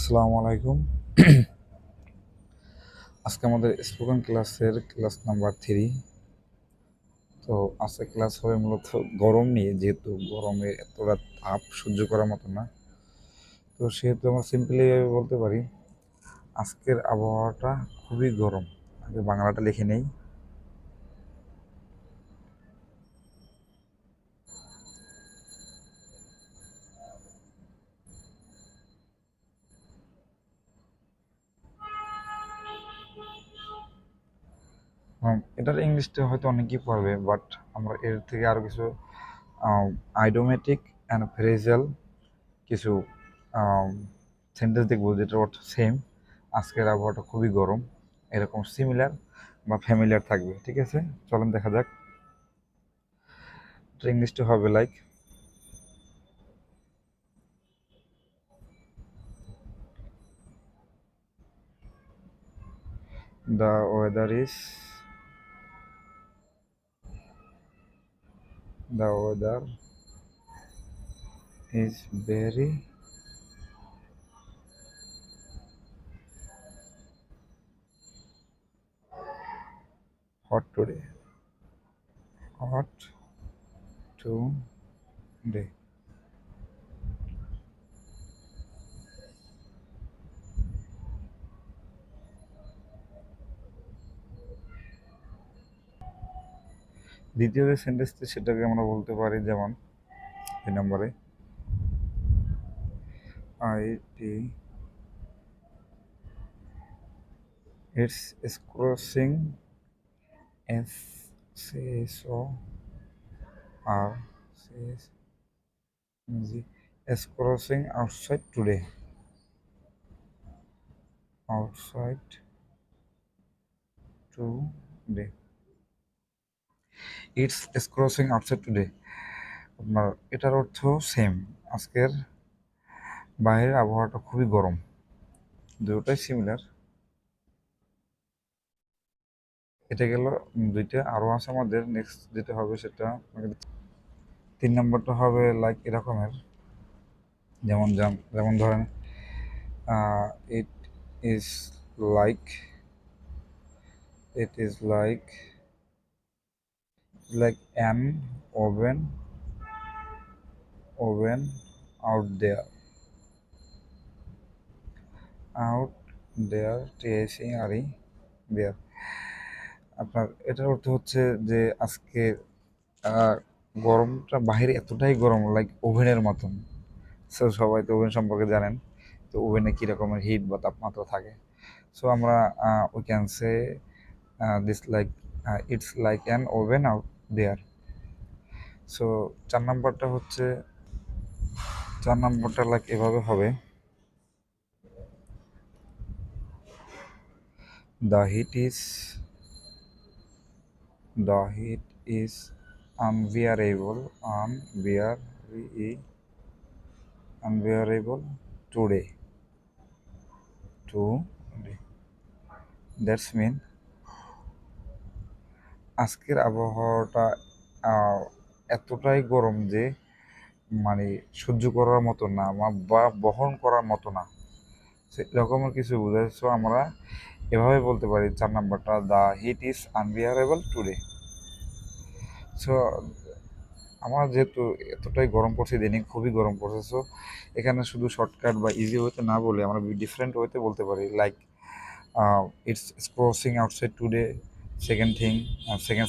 আসসালামু আলাইকুম। আজকে আমাদের স্পোকেন ক্লাসের ক্লাস নাম্বার থ্রি তো আজকে ক্লাস হবে মূলত গরম নিয়ে, যেহেতু গরমে এতটা তাপ সহ্য করার মতো না। তো সেহেতু আমরা সিম্পলি বলতে পারি, আজকের আবহাওয়াটা খুবই গরম। আগে বাংলাটা লিখে নেই। এটার ইংলিশটা হয়তো অনেকেই পড়বে বাট আমরা এর থেকে আরও কিছু আইডোমেটিক অ্যান্ড ফ্রেজাল কিছু সেন্টেন্স দেখব যেটার অর্থ সেম আজকের আবহাওয়াটা খুবই গরম, এরকম সিমিলার বা ফ্যামিলিয়ার থাকবে, ঠিক আছে? চলেন দেখা যাক। ইংলিশটা হবে like the weather is the weather is very hot today. Hot today দ্বিতীয় যে সেন্টেন্সটি সেটাকে আমরা বলতে পারি যেমন, এই নম্বরে I T it's crossing S O R S G is crossing outside today. Outside today. It's is crossing outside today আপনার এটার অর্থ সেম আজকের বাইরের আবহাওয়াটা খুবই গরম। দুটোটাই সিমিলার এটা গেল দুইটা। আরও আছে আমাদের। নেক্সট যেটা হবে সেটা তিন নম্বরটা হবে লাইক এরকমের। যেমন যেমন ধরেন it is like it is like like an oven oven out there out there TAC R E there আপনার এটার অর্থ হচ্ছে যে আজকে গরমটা বাইরে এতটাই গরম লাইক ওভেনের মতন। সো সবাই তো ওভেন সম্পর্কে জানেন, তো ওভেনে কী রকমের হিট বা তাপমাত্রা থাকে। সো আমরা we can say this like it's like an oven out there so চার নম্বরটা হচ্ছে, চার নম্বরটা লাইক এভাবে হবে। The heat is the heat is unbearable unbear unbearable today. Today. That's mean আজকের আবহাওয়াটা এতটাই গরম যে মানে সহ্য করার মতো না বা- বহন করার মতো না। এরকমের কিছু বোঝায়। সো আমরা এভাবে বলতে পারি, চার নাম্বারটা the heat is unbearable today so আমার যেহেতু এতটাই গরম পড়ছে, দিনে খুবই গরম পড়ছে সো এখানে শুধু শর্টকাট বা ইজি ওয়েতে না বলে আমরা ডিফারেন্ট ওয়েতে বলতে পারি। Like it's crossing outside today second thing second